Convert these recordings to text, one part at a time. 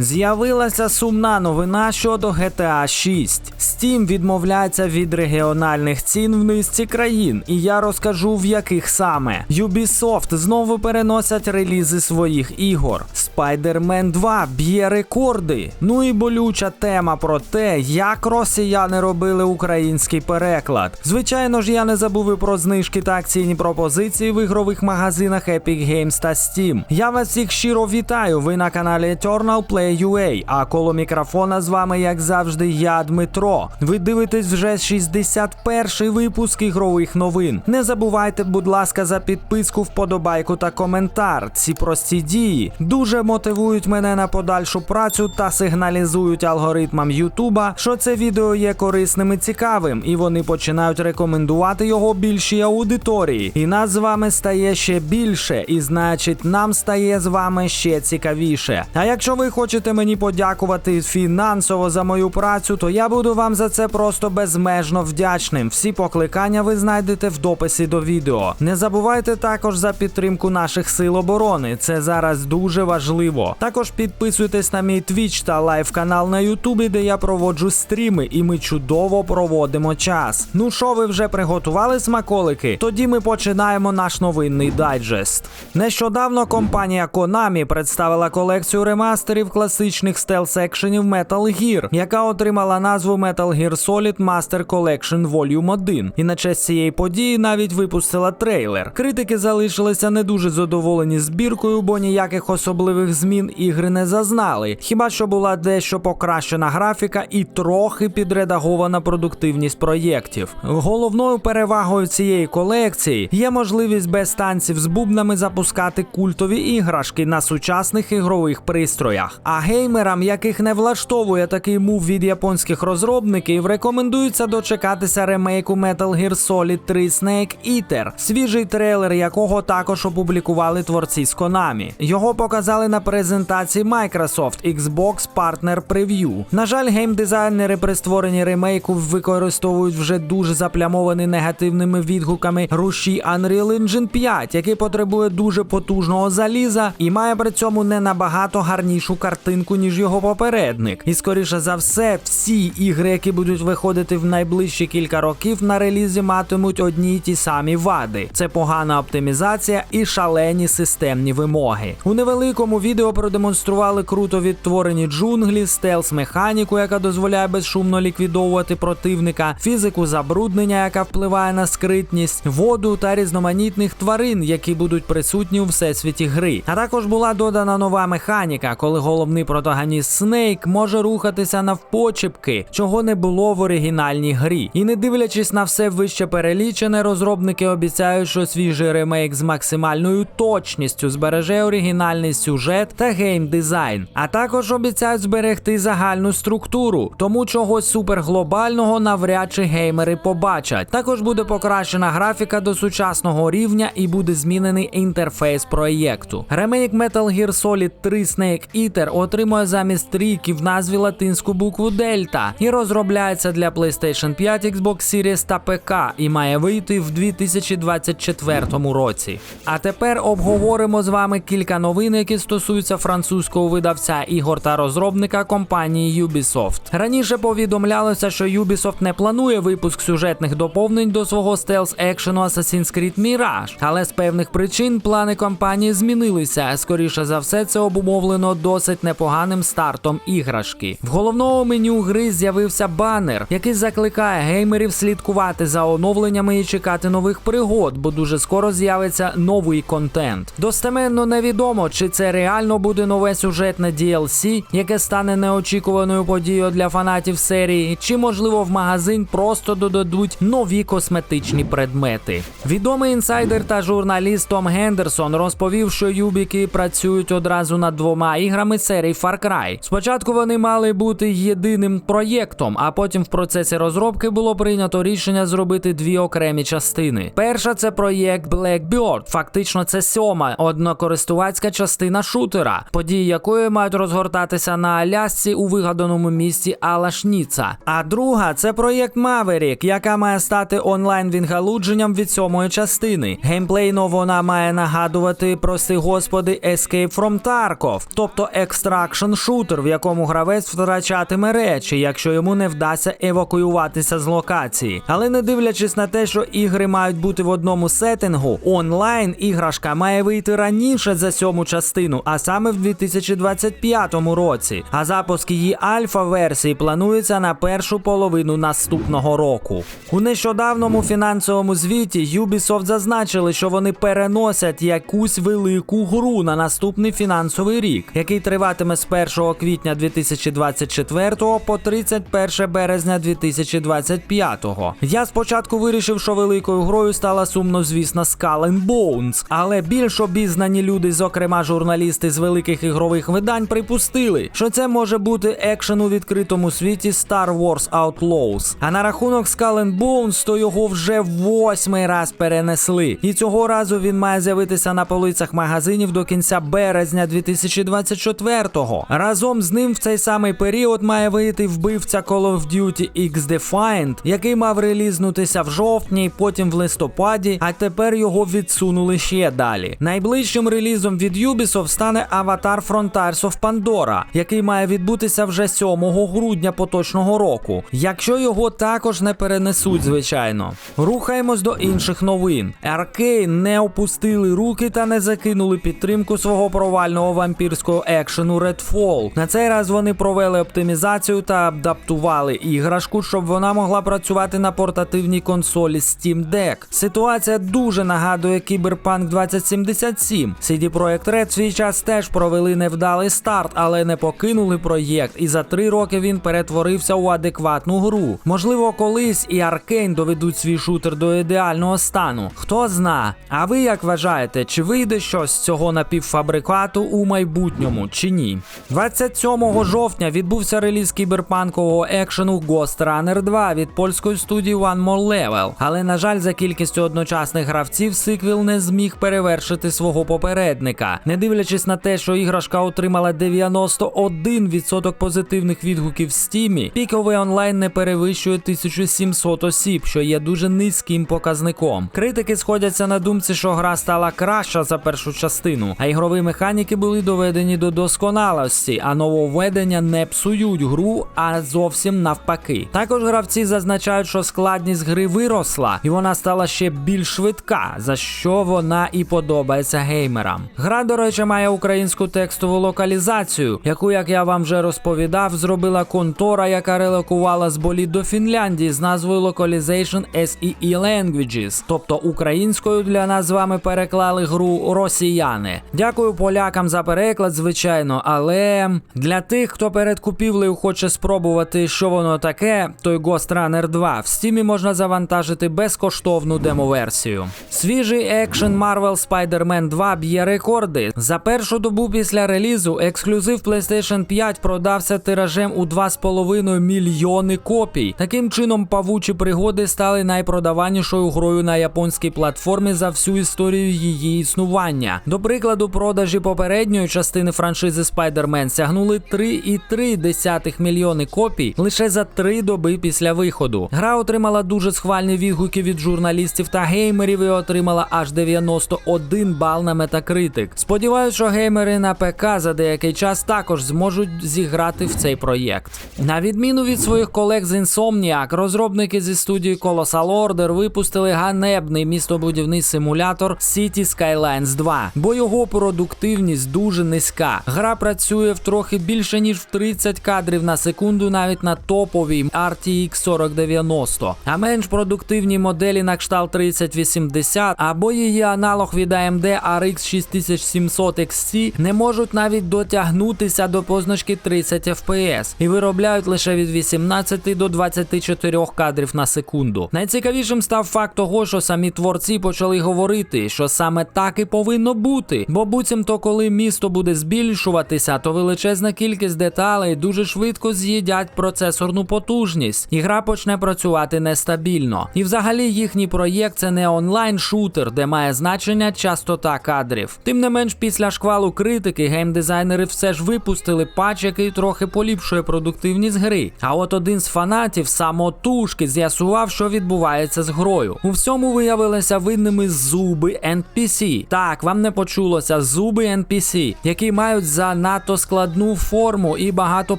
З'явилася сумна новина щодо GTA 6. Steam відмовляється від регіональних цін в низці країн, і я розкажу в яких саме. Ubisoft знову переносять релізи своїх ігор. Spider-Man 2 б'є рекорди. Ну і болюча тема про те, як росіяни робили український переклад. Звичайно ж, я не забув і про знижки та акційні пропозиції в ігрових магазинах Epic Games та Steam. Я вас всіх щиро вітаю. Ви на каналі Eternal Play UA, А коло мікрофона з вами, як завжди, я Дмитро. Ви дивитесь вже 61-й випуск ігрових новин. Не забувайте, будь ласка, за підписку, вподобайку та коментар. Ці прості дії дуже мотивують мене на подальшу працю та сигналізують алгоритмам Ютуба, що це відео є корисним і цікавим, і вони починають рекомендувати його більшій аудиторії. І нас з вами стає ще більше, і значить, нам стає з вами ще цікавіше. А якщо ви хочете мені подякувати фінансово за мою працю, то я буду вам за це просто безмежно вдячним. Всі покликання ви знайдете в дописі до відео. Не забувайте також за підтримку наших сил оборони. Це зараз дуже важливо. Також підписуйтесь на мій твіч та лайв канал на Ютубі, де я проводжу стріми, і ми чудово проводимо час. Ну що, ви вже приготували смаколики? Тоді ми починаємо наш новинний дайджест. Нещодавно компанія Konami представила колекцію ремастерів класичних стелс-екшенів Metal Gear, яка отримала назву Metal Gear Solid Master Collection Volume 1. І на честь цієї події навіть випустила трейлер. Критики залишилися не дуже задоволені збіркою, бо ніяких особливих змін ігри не зазнали. Хіба що була дещо покращена графіка і трохи підредагована продуктивність проєктів. Головною перевагою цієї колекції є можливість без танців з бубнами запускати культові іграшки на сучасних ігрових пристроях. А геймерам, яких не влаштовує такий мув від японських розробників, рекомендується дочекатися ремейку Metal Gear Solid 3 Snake Eater, свіжий трейлер якого також опублікували творці з Konami. Його показали на презентації Microsoft Xbox Partner Preview. На жаль, геймдизайнери при створенні ремейку використовують вже дуже заплямований негативними відгуками рушій Unreal Engine 5, який потребує дуже потужного заліза і має при цьому не набагато гарнішу картинку, ніж його попередник. І скоріше за все, всі ігри, які будуть виходити в найближчі кілька років, на релізі матимуть одні й ті самі вади: це погана оптимізація і шалені системні вимоги. У невеликому відео продемонстрували круто відтворені джунглі, стелс механіку, яка дозволяє безшумно ліквідовувати противника, фізику забруднення, яка впливає на скритність, воду та різноманітних тварин, які будуть присутні у всесвіті гри. А також була додана нова механіка, коли головний протагоніст Снейк може рухатися навпочепки, чого не було в оригінальній грі. І не дивлячись на все вище перелічене, розробники обіцяють, що свіжий ремейк з максимальною точністю збереже оригінальний сюжет та геймдизайн, а також обіцяють зберегти загальну структуру, тому чогось суперглобального навряд чи геймери побачать. Також буде покращена графіка до сучасного рівня і буде змінений інтерфейс проєкту. Ремейк Metal Gear Solid 3 Snake Eater отримує замість трійки в назві латинську букву Дельта і розробляється для PlayStation 5, Xbox Series та ПК і має вийти в 2024 році. А тепер обговоримо з вами кілька новин, які стосуються французького видавця ігор та розробника компанії Ubisoft. Раніше повідомлялося, що Ubisoft не планує випуск сюжетних доповнень до свого стелс екшену Assassin's Creed Mirage, але з певних причин плани компанії змінилися. Скоріше за все, це обумовлено досить непоганим стартом іграшки. В головному меню гри з'явився банер, який закликає геймерів слідкувати за оновленнями і чекати нових пригод, бо дуже скоро з'явиться новий контент. Достеменно невідомо, чи це реально буде нове сюжетне DLC, яке стане неочікуваною подією для фанатів серії, чи можливо в магазин просто додадуть нові косметичні предмети. Відомий інсайдер та журналіст Том Гендерсон розповів, що юбіки працюють одразу над двома іграми серії Far Cry. Спочатку вони мали бути єдиним проєктом, а потім в процесі розробки було прийнято рішення зробити дві окремі частини. Перша це проєкт Blackbird, фактично це сьома однокористувацька частина шутера, події якої мають розгортатися на Алясці у вигаданому місті Алашніца. А друга це проєкт Maverick, яка має стати онлайн відгалудженням від сьомої частини. Геймплейно вона має нагадувати, прости господи, Escape from Tarkov, тобто екстракшн шутер, в якому гравець втрачатиме речі, якщо йому не вдасться евакуюватися з локації. Але не дивлячись на те, що ігри мають бути в одному сеттингу, онлайн іграшка має вийти раніше за сьому частину, а саме в 2025 році. А запуск її альфа-версії планується на першу половину наступного року. У нещодавному фінансовому звіті Ubisoft зазначили, що вони переносять якусь велику гру на наступний фінансовий рік, який триватиме з 1 квітня 2024 по 31 березня 2025. Я спочатку вирішив, що великою грою стала сумно, звісно, Skull and Bones, але більш обізнані люди, зокрема журналісти з великих ігрових видань, припустили, що це може бути екшен у відкритому світі Star Wars Outlaws. А на рахунок Skull and Bones, то його вже восьмий раз перенесли. І цього разу він має з'явитися на полицях магазинів до кінця березня 2024-го. Разом з ним в цей самий період має вийти вбивця Call of Duty X Defiant, який мав релізнутися в жовтні, потім в листопаді, а тепер його відсунули ще далі. Найближчим релізом від Ubisoft стане Avatar Frontiers of Pandora, який має відбутися вже 7 грудня поточного року. Якщо його також не перенесуть, звичайно. Рухаємось до інших новин. Arkane не опустили руки та не закинули підтримку свого провального вампірського екшену Redfall. На цей раз вони провели оптимізацію та адаптували іграшку, щоб вона могла працювати на портативній консолі Steam Deck. Ситуація дуже нагадує Cyberpunk 2077. CD Projekt Red свій час теж провели невдалий старт, але не покинули проєкт, і за три роки він перетворився у адекватну гру. Можливо, колись і Arkane доведуть свій шутер до ідеального стану. Хто зна. А ви як вважаєте, чи вийде щось з цього напівфабрикату у майбутньому, чи ні? 27 жовтня відбувся реліз кіберпанкового екшену Ghost Runner 2 від польської студії One More Level. Але на жаль, за кількістю одночасних гравців сиквел не зміг перевершити свого попередника. Не дивлячись на те, що іграшка отримала 91% позитивних відгуків в стімі, піковий онлайн не перевищує 1700 осіб, що є дуже низьким показником. Критики сходяться на думці, що гра стала краща за першу частину, а ігрові механіки були доведені до досконалості, а нововведення не псують гру, а зовсім навпаки. Також гравці зазначають, що складність гри виросла, і вона стала ще більш швидка, за що вона і подобається геймерам. Гра, до речі, має українську текстову локалізацію, яку, як я вам вже розповідав, зробила контора, яка релокувала з боліт до Фінляндії з назвою Localization SEE Languages, тобто українською для нас з вами переклали гру росіяни. Дякую полякам за переклад, звичайно, але для тих, хто перед купівлею хоче спробувати, що воно таке, той Ghost Runner 2 в стімі можна завантажити безкоштовну демоверсію. Свіжий екшен Marvel Spider-Man 2 б'є рекорди. За першу добу після релізу ексклюзив PlayStation 5 продався тиражем у 2,5 мільйони копій. Таким чином, павучі пригоди стали найпродаванішою грою на японській платформі за всю історію її існування. До прикладу, продажі попередньої частини франшизи Spider-Man сягнули 3,3 мільйони копій лише за три доби після виходу. Гра отримала дуже схвальні відгуки від журналістів та геймерів і отримала аж 91 бал на Metacritic. Сподіваюсь, що геймери на ПК за деякий час також зможуть зіграти в цей проєкт. На відміну від своїх колег з Insomniac, розробники зі студії Colossal Order випустили ганебний містобудівний симулятор City Skylines 2, бо його продуктивність дуже низька. Гра працює в трохи більше ніж в 30 кадрів на секунду навіть на топовій RTX 4090, а менш продуктивні моделі на кшталт 3080 або її аналог від AMD RX 6700 XT не можуть навіть дотягнутися до позначки 30 FPS і виробляють лише від 18 до 24 кадрів на секунду. Найцікавішим став факт того, що самі творці почали говорити, що саме так і повинно бути, бо буцімто, коли місто буде збільшуватися, то величезна кількість деталей дуже швидко з'їдять процесорну потужність, і гра почне працювати нестабільно. І взагалі їхній проєкт це не онлайн-шутер, де має значення частота кадрів. Тим не менш, після шквалу критики геймдизайнери все ж випустили патч, який трохи поліпшує продуктивність гри. А от один з фанатів самотужки з'ясував, що відбувається з грою. У всьому виявилися винними зуби NPC. Так, вам не почулося зуби NPC, які мають занадто складну форму і багато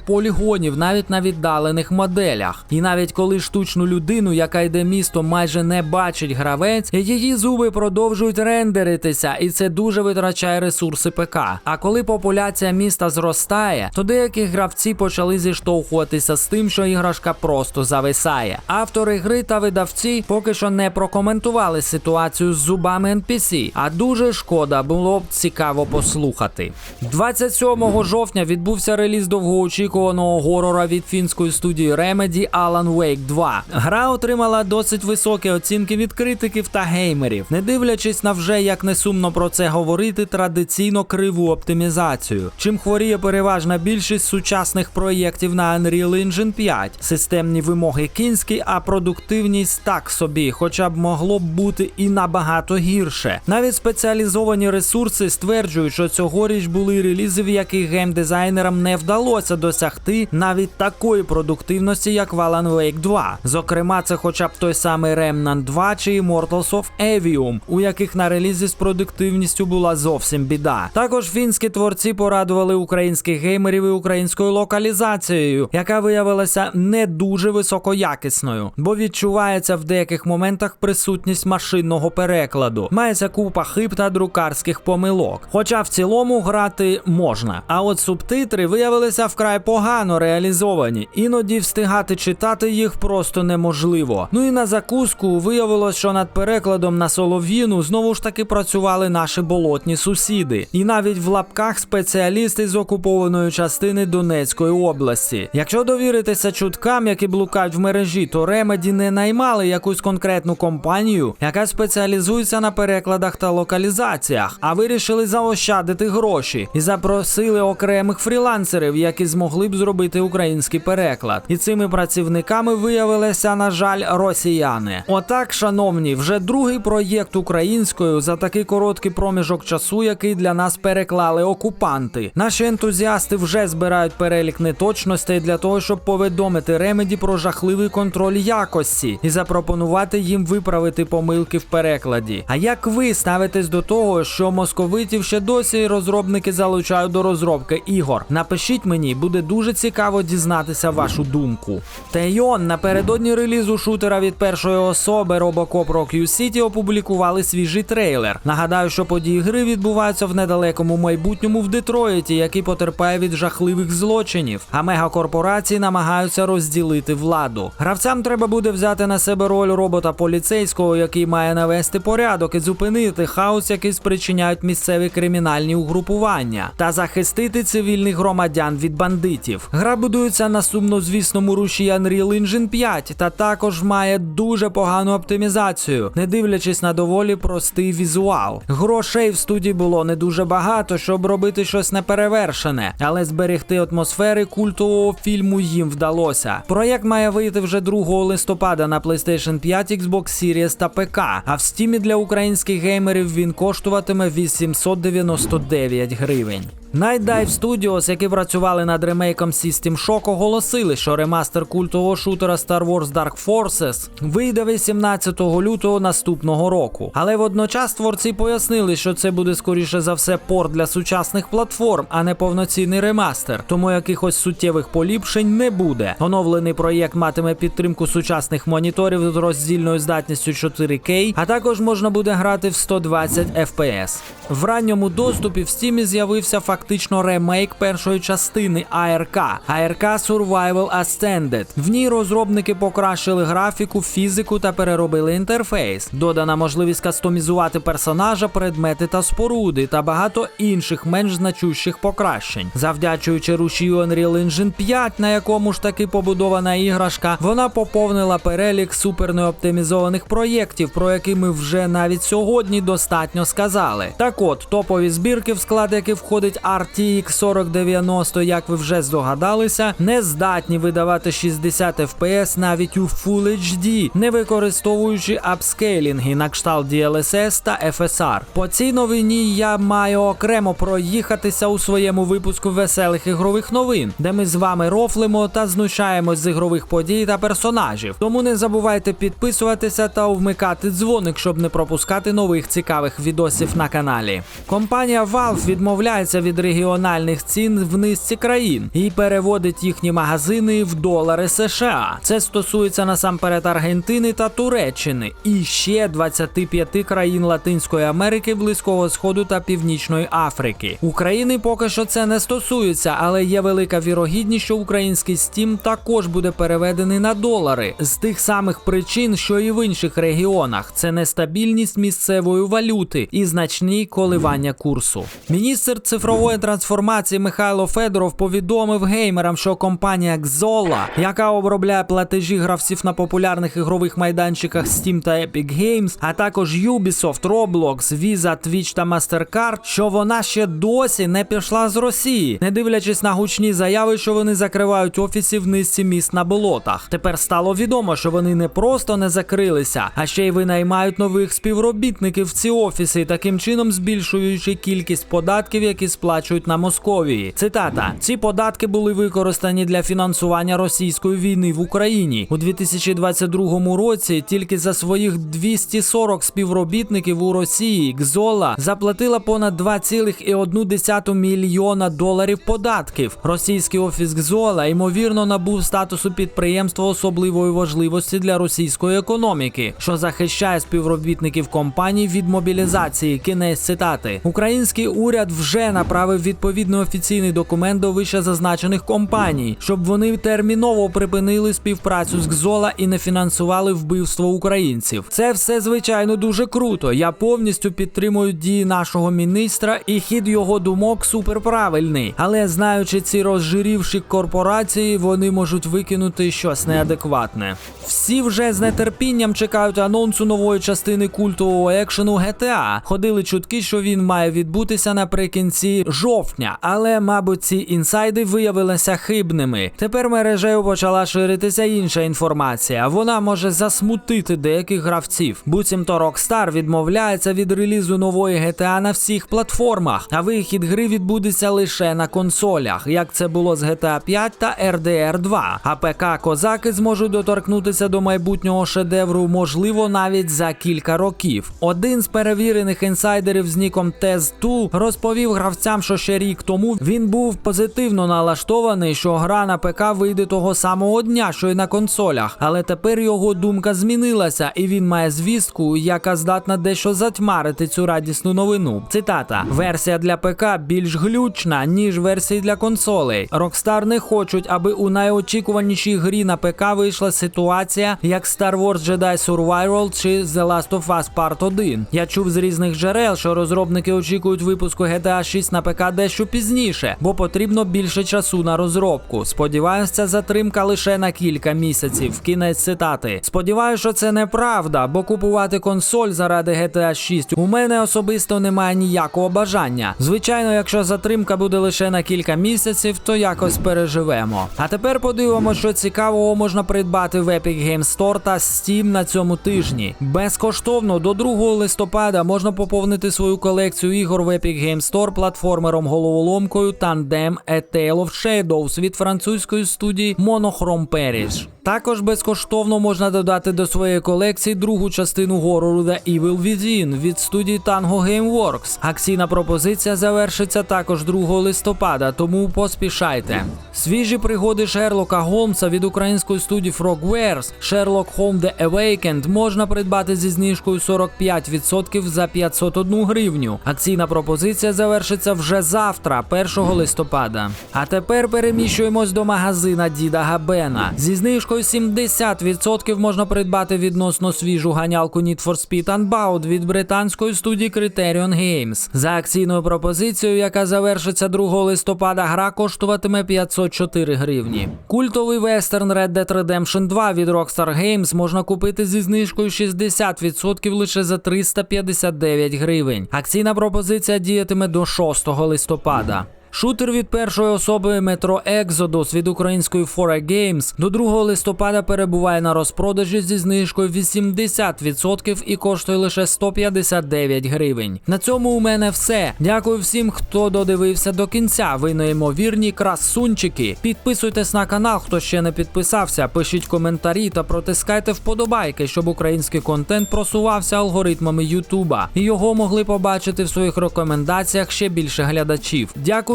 полігонів навіть на віддалених моделях. І навіть коли штучну людину, яка йде містом, майже не бачить гравець, її зуби продовжують рендеритися, і це дуже витрачає ресурси ПК. А коли популяція міста зростає, то деякі гравці почали зіштовхуватися з тим, що іграшка просто зависає. Автори гри та видавці поки що не прокоментували ситуацію з зубами NPC, а дуже шкода було б цікаво послухати. 27 жовтня відбувся реліз довгоочікуваного горора від фінської студії Remedy Alan Wake 2. Гра отримала досить високі оцінки від критиків та геймерів, не дивлячись на вже як не сумно про це говорити, традиційно криву оптимізацію. Чим хворіє переважна більшість сучасних проєктів на Unreal Engine 5. Системні вимоги кінські, а продуктивність так собі, хоча б могло б бути і набагато гірше. Навіть спеціалізовані ресурси стверджують, що цьогоріч були релізи, в яких геймдизайнерам не вдалося досягти навіть такої продуктивності, як в Alan Wake 2. Зокрема, це хоча б той самий Remnant 2 чи Immortals of Avium, у яких на релізі з продуктивністю була зовсім біда. Також фінські творці порадували українських геймерів і українською локалізацією, яка виявилася не дуже високоякісною, бо відчувається в деяких моментах присутність машинного перекладу. Мається купа хиб та друкарських помилок. Хоча в цілому грати можна. А от субтитри виявилися вкрай погано реалізовані. Іноді встигати читати їх просто неможливо. Ну і на закуску виявилось, що над перекладом на солов'їну знову ж таки працювали наші болотні сусіди, і навіть в лапках спеціалісти з окупованої частини Донецької області. Якщо довіритися чуткам, які блукають в мережі, то Remedy не наймали якусь конкретну компанію, яка спеціалізується на перекладах та локалізаціях, а вирішили заощадити гроші і запросили окремих фрілансерів, які змогли б зробити український переклад. І цими працівниками виявилися, на жаль, росіяни. Отак, шановні, вже другий проєкт українською за такий короткий проміжок часу, який для нас переклали окупанти. Наші ентузіасти вже збирають перелік неточностей для того, щоб повідомити Ремеді про жахливий контроль якості і запропонувати їм виправити помилки в перекладі. А як ви ставитесь до того, що московитів ще досі розробники залучають до розробки ігор? Напишіть мені, буде дуже цікаво дізнатися вашу думку. Тейон напередодні релізу шутера від першої особи Robocop Rock City опублікували свіжий трейлер. Нагадаю, що події гри відбуваються в недалекому майбутньому в Детройті, який потерпає від жахливих злочинів. А мегакорпорації намагаються розділити владу. Гравцям треба буде взяти на себе роль робота поліцейського, який має навести порядок і зупинити хаос, який спричиняють місцеві кримінальні угрупування, та захистити цивільних громадян від бандитів. Гра будується на сумнозвісному руші Unreal Engine 5 та також має дуже погану оптимізацію, не дивлячись на доволі простий візуал. Грошей в студії було не дуже багато, щоб робити щось неперевершене, але зберегти атмосфери культового фільму їм вдалося. Проєкт має вийти вже 2 листопада на PlayStation 5, Xbox Series та ПК. А в стімі для українських геймерів він коштуватиме 899 гривень. Night Dive Studios, які працювали над ремейком System Shock, оголосили, що ремастер культового шутера Star Wars Dark Forces вийде 18 лютого наступного року. Але водночас творці пояснили, що це буде скоріше за все порт для сучасних платформ, а не повноцінний ремастер, тому якихось суттєвих поліпшень не буде. Оновлений проєкт матиме підтримку сучасних моніторів з роздільною здатністю 4К, а також можна буде грати в 120 FPS. В ранньому доступі в Steam з'явився фактично ремейк першої частини АРК АРК Survival Ascended. В ній розробники покращили графіку, фізику та переробили інтерфейс. Додана можливість кастомізувати персонажа, предмети та споруди та багато інших менш значущих покращень. Завдячуючи рушію Unreal Engine 5, на якому ж таки побудована іграшка, вона поповнила перелік супернеоптимізованих проєктів, про які ми вже навіть сьогодні достатньо сказали. Так от, топові збірки, в склад яких входить RTX 4090, як ви вже здогадалися, не здатні видавати 60 FPS навіть у Full HD, не використовуючи апскейлінги на кшталт DLSS та FSR. По цій новині я маю окремо проїхатися у своєму випуску веселих ігрових новин, де ми з вами рофлимо та знущаємось з ігрових подій та персонажів. Тому не забувайте підписуватися та вмикати дзвоник, щоб не пропускати нових цікавих відосів на каналі. Компанія Valve відмовляється від регіональних цін в низці країн і переводить їхні магазини в долари США. Це стосується насамперед Аргентини та Туреччини і ще 25 країн Латинської Америки, Близького Сходу та Північної Африки. України поки що це не стосується, але є велика вірогідність, що український Steam також буде переведений на долари з тих самих причин, що і в інших регіонах. Це нестабільність місцевої валюти і значні коливання курсу. Міністр цифрової трансформації Михайло Федоров повідомив геймерам, що компанія Xsolla, яка обробляє платежі гравців на популярних ігрових майданчиках Steam та Epic Games, а також Ubisoft, Roblox, Visa, Twitch та MasterCard, що вона ще досі не пішла з Росії, не дивлячись на гучні заяви, що вони закривають офіси в низці міст на болотах. Тепер стало відомо, що вони не просто не закрилися, а ще й винаймають нових співробітників в ці офіси, таким чином збільшуючи кількість податків, які сплачують на Московії. Цитата: ці податки були використані для фінансування російської війни в Україні у 2022 році. Тільки за своїх 240 співробітників у Росії Гзола заплатила понад 2,1 мільйона доларів податків. Російський офіс Гзола ймовірно набув статусу підприємства особливої важливості для російської економіки, що захищає співробітників компаній від мобілізації. Кінець цитати. Український уряд вже направив відповідний офіційний документ до вище зазначених компаній, щоб вони терміново припинили співпрацю з Гзола і не фінансували вбивство українців. Це все звичайно дуже круто. Я повністю підтримую дії нашого міністра і хід його думок суперправильний. Але знаючи ці розжирівші корпорації, вони можуть викинути щось неадекватне. Всі вже з нетерпінням чекають анонсу нової частини культового екшену GTA. Ходили чутки, що він має відбутися наприкінці жовтня, але, мабуть, ці інсайди виявилися хибними. Тепер мережею почала ширитися інша інформація. Вона може засмутити деяких гравців. Буцімто Rockstar відмовляється від релізу нової GTA на всіх платформах, а вихід гри відбудеться лише на консолях, як це було з GTA 5 та RDR 2. А ПК козаки зможуть доторкнутися до майбутнього шедевру, можливо, навіть за кілька років. Один з перевірених інсайдерів з ніком Tez2 розповів гравцям, що ще рік тому він був позитивно налаштований, що гра на ПК вийде того самого дня, що й на консолях. Але тепер його думка змінилася, і він має звістку, яка здатна дещо затьмарити цю радісну новину. Цитата: версія для ПК більш глючна, ніж версії для консолей. Rockstar не хочуть, аби у найочікуванішій грі на ПК вийшла ситуація, як Star Wars Jedi Survival чи The Last of Us Part 1. Я чув з різних джерел, що розробники очікують випуску GTA 6 на ПК дещо пізніше, бо потрібно більше часу на розробку. Сподіваюся, ця затримка лише на кілька місяців. Кінець цитати. Сподіваюся, що це неправда, бо купувати консоль заради GTA 6 у мене особисто немає ніякого бажання. Звичайно, якщо затримка буде лише на кілька місяців, то якось переживемо. А тепер подивимося, що цікавого можна придбати в Epic Games Store та Steam на цьому тижні. Безкоштовно до 2 листопада можна поповнити свою колекцію ігор в Epic Games Store платформером головоломкою Tandem A Tale of Shadows від французької студії Monochrome Paris. Також безкоштовно можна додати до своєї колекції другу частину горору The Evil Within від студії Tango Gameworks. Акційна пропозиція завершиться також 2 листопада, тому поспішайте. Свіжі пригоди Шерлока Голмса від української студії Frogwares Sherlock Holmes The Awakened можна придбати зі знижкою 45% за 501 гривню. Акційна пропозиція завершиться вже завтра, 1 листопада. А тепер переміщуємось до магазина Діда Габена. Зі знижкою 70% можна придбати відносно свіжу ганялку Need for Speed Unbound від британської студії Criterion Games. За акційною пропозицією, яка завершиться 2 листопада, гра коштуватиме 504 гривні. Культовий вестерн Red Dead Redemption 2 від Rockstar Games можна купити зі знижкою 60% лише за 359 гривень. Акційна пропозиція діятиме до 6 листопада. Шутер від першої особи Metro Exodus від української 4 Games до 2 листопада перебуває на розпродажі зі знижкою 80% і коштує лише 159 гривень. На цьому у мене все. Дякую всім, хто додивився до кінця. Ви неймовірні красунчики. Підписуйтесь на канал, хто ще не підписався. Пишіть коментарі та протискайте вподобайки, щоб український контент просувався алгоритмами Ютуба. І його могли побачити в своїх рекомендаціях ще більше глядачів.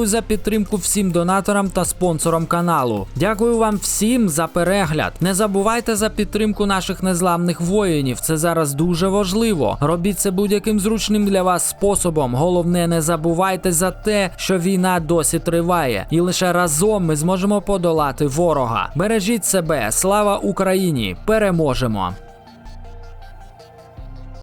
Дякую за підтримку всім донаторам та спонсорам каналу. Дякую вам всім за перегляд. Не забувайте за підтримку наших незламних воїнів. Це зараз дуже важливо. Робіть це будь-яким зручним для вас способом. Головне, не забувайте за те, що війна досі триває, і лише разом ми зможемо подолати ворога. Бережіть себе, слава Україні! Переможемо!